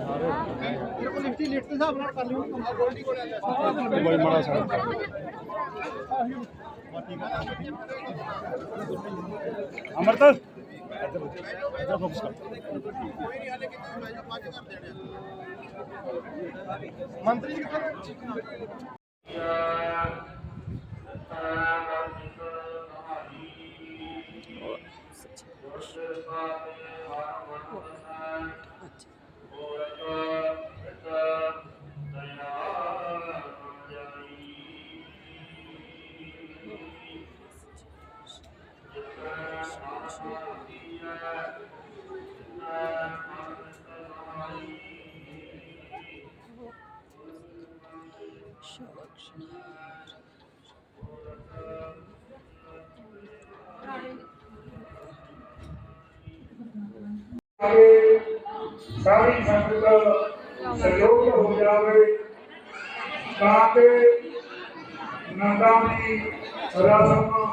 ਬਿਲਕੁਲ ਲਿਖਤੀ ਲਿਖਤ ਦੇ ਹਿਸਾਬ ਨਾਲ ਕਰ ਲਿਓ ਗੋਲਡੀ ਕੋਲ ਆ ਜਾ ਬੜੀ ਮਾੜਾ ਸਾਡਾ ਅਮਰਦਾਸ ਇੱਧਰ ਫੋਕਸ ਕਰ ਕੋਈ ਨਹੀਂ ਹਾਲੇ ਕਿਤੇ ਮੈਂ ਪੰਜ ਕਰ ਦੇਣੇ ਮੰਤਰੀ ਜੀ ਕਿੱਥੇ ਅੱਛਾ। सारी संघ का सहयोग हो जावे। ताकि नकामी रस्म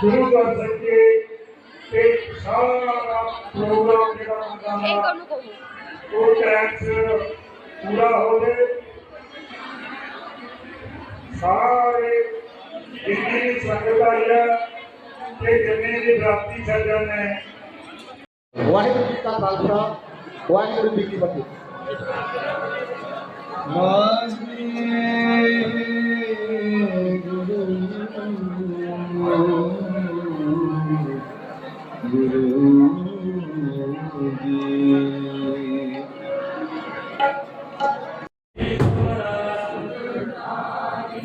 शुरू कर सके एक सारा प्रोग्राम जो टैक्स पूरा हो जाए ਸਾਰੇ ਜਿੰਨੀ ਵੀ ਸੰਗਤ ਆਈ ਹੈ ਤੇ ਜਿੰਨੇ ਵੀ ਬਰਾਤੀ ਸੱਜਣ ਨੇ ਵਾਹਿਗੁਰੂ ਜੀ ਕਾ ਖਾਲਸਾ ਵਾਹਿਗੁਰੂ ਜੀ ਕੀ ਫਤਿਹ ਤੁਮਤੇ ਹੋਏ ਸੋ ਜੀਵਨ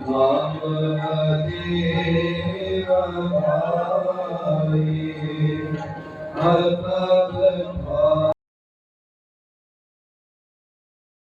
Thank.